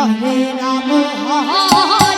হরে Ram হরে